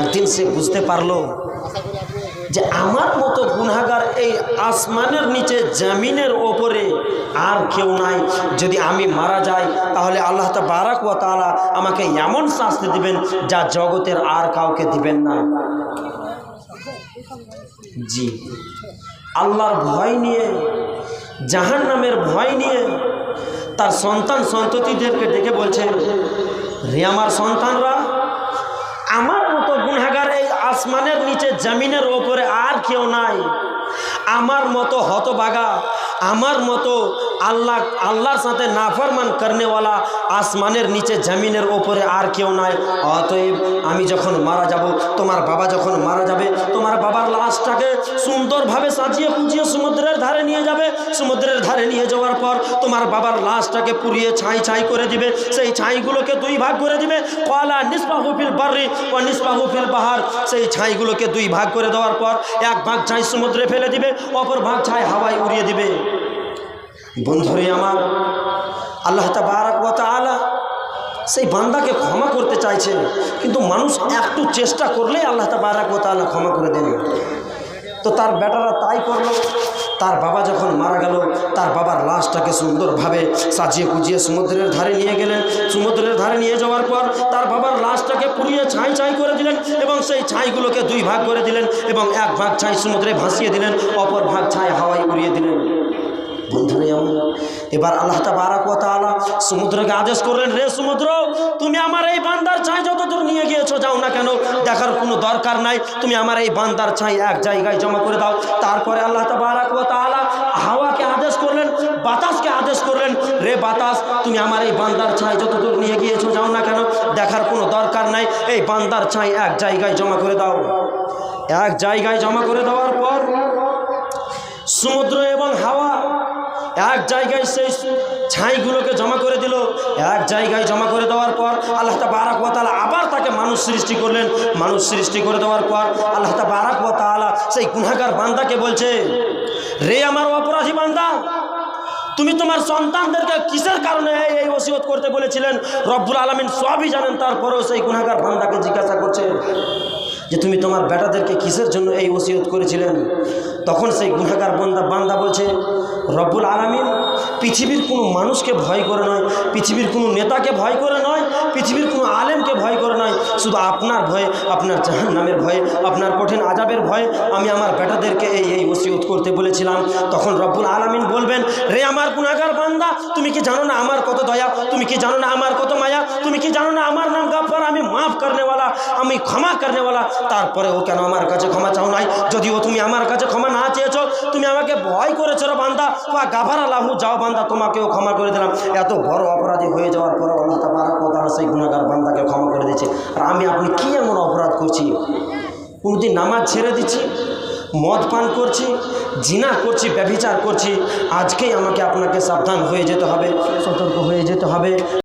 একদিন সে বুঝতে পারল যে আমার মতো গুনাগার এই আসমানের নিচে জামিনের ওপরে আর কেউ নাই। যদি আমি মারা যাই, তাহলে আল্লাহ তা বারাক ও তালা আমাকে এমন শাস্তি দিবেন যা জগতের আর কাউকে দিবেন না। জি। আল্লাহর ভয় নিয়ে জাহান নামের ভয় নিয়ে তার সন্তান সন্ততিদেরকে ডেকে বলছে রে আমার সন্তানরা, আমার আসমানের নিচে জামিনের ওপরে আর কেউ নাই। আমার মতো হতবাগা আমার মতো আল্লাহ, আল্লাহর সাথে নাফরমান করনেওয়ালা আসমানের নিচে জমিনের ওপরে আর কেউ নাই। অতএব আমি যখন মারা যাব, তোমার বাবা যখন মারা যাবে, তোমার বাবার লাশটাকে সুন্দরভাবে সাজিয়ে পুজিয়ে সমুদ্রের ধারে নিয়ে যাবে। সমুদ্রের ধারে নিয়ে যাওয়ার পর তোমার বাবার লাশটাকে পুড়িয়ে ছাই ছাই করে দিবে। সেই ছাইগুলোকে দুই ভাগ করে দিবে। কলা নিসবাহুফিল বার্রি ও নিসবাহুফিল পাহাড় সেই ছাইগুলোকে দুই ভাগ করে দেওয়ার পর এক ভাগ ছাই সমুদ্রে ফেলে দিবে, অপর ভাগ ছাই হাওয়ায় উড়িয়ে দিবে। বন্ধুরে আমার, আল্লাহ তাবারাক ওয়া তাআলা সেই বান্দাকে ক্ষমা করতে চাইছেন, কিন্তু মানুষ একটু চেষ্টা করলেই আল্লাহ তাবারাক ওয়া তাআলা ক্ষমা করে দেন। তো তার বেটারা তাই করল, তার বাবা যখন মারা গেল, তার বাবার লাশটাকে সুন্দরভাবে সাজিয়ে কুজিয়ে সমুদ্রের ধারে নিয়ে গেলেন। সমুদ্রের ধারে নিয়ে যাওয়ার পর তার বাবার লাশটাকে পুড়িয়ে ছাই ছাই করে দিলেন এবং সেই ছাইগুলোকে দুই ভাগ করে দিলেন এবং এক ভাগ ছাই সমুদ্রে ভাসিয়ে দিলেন, অপর ভাগ ছাই হাওয়ায় উড়িয়ে দিলেন। এবার আল্লাহ তাবারাক ওয়া তাআলা সমুদ্রকে আদেশ করলেন রে সমুদ্র, তুমি আমার এই বান্দার ছাই যতদূর নিয়ে গিয়েছো, যাও না কেন? দেখার কোনো দরকার নাই। তুমি আমার এই বান্দার চাই এক জায়গায় জমা করে দাও। তারপরে আল্লাহ তাবারাক ওয়া তাআলা হাওয়াকে আদেশ করলেন, বাতাসকে আদেশ করলেন, রে বাতাস, তুমি আমার এই বান্দার ছাই যতদূর নিয়ে গিয়েছো, যাও না কেন? দেখার কোনো দরকার নাই। এই বান্দার ছাই এক জায়গায় জমা করে দাও। এক জায়গায় জমা করে দেওয়ার পর সমুদ্র এবং হাওয়া এক জায়গায় সেই ছাইগুলোকে জমা করে দিল। এক জায়গায় জমা করে দেওয়ার পর আল্লাহ বারাক তালা আবার তাকে মানুষ সৃষ্টি করলেন। মানুষ সৃষ্টি করে দেওয়ার পর আল্লাহ বারাক তালা সেই গুনাগার বান্দাকে বলছে, রে আমার অপরাধী বান্দা, তুমি তোমার সন্তানদেরকে কিসের কারণে এই- এই ওসিয়ত করতে বলেছিলেন? রব্বুল আলমিন সবই জানেন, তারপরেও সেই গুনাগার বান্দাকে জিজ্ঞাসা করছে। যে তুমি তোমার বেটাদেরকে কিসের জন্য এই ওসিয়ত করেছিলেন তখন সেই গুহাকার বন্দা, বান্দা বলছে, রব্বুল আলমিন, পৃথিবীর কোনো মানুষকে ভয় করে নয়, পৃথিবীর কোনো নেতাকে ভয় করে নয় পৃথিবীর কোনো আলেমকে ভয় করে নয় শুধু আপনার ভয়ে, আপনার জাহান নামের ভয়ে, আপনার কঠিন আজাবের ভয়ে আমি আমার বেটাদেরকে এই এই ওসিয়ত করতে বলেছিলাম। তখন রব্বুল আলমিন বলবেন, রে আমার গুনাগার বান্দা, তুমি কি জানো না আমার কত দয়া? তুমি কি জানো না আমার কত মায়া? তুমি কি জানো না আমার নাম গাফার আমি মাফ করনেওয়ালা, আমি ক্ষমা করনেওয়ালা। তারপরে ও কেন আমার কাছে ক্ষমা চাও নাই? যদিও তুমি আমার কাছে ক্ষমা না আমাকে ভয় করেছ রে বান্দা। বা গাভার আলাহু যাও বান্দা, তোমাকেও ক্ষমা করে দিলাম। এত বড় অপরাধী হয়ে যাওয়ার পরে আল্লাহ তাবারাক ওয়া তাআলা সেই গুনাহগার বান্দাকে ক্ষমা করে দিয়েছে। আর আমি আপনি কি এমন অপরাধ করছি? কোনোদিন নামাজ ছেড়ে দিচ্ছি, মদ পান করছি, জিনা করছি, ব্যভিচার করছি, আজকেই আমাকে আপনাকে সাবধান হয়ে যেতে হবে, সতর্ক হয়ে যেতে হবে।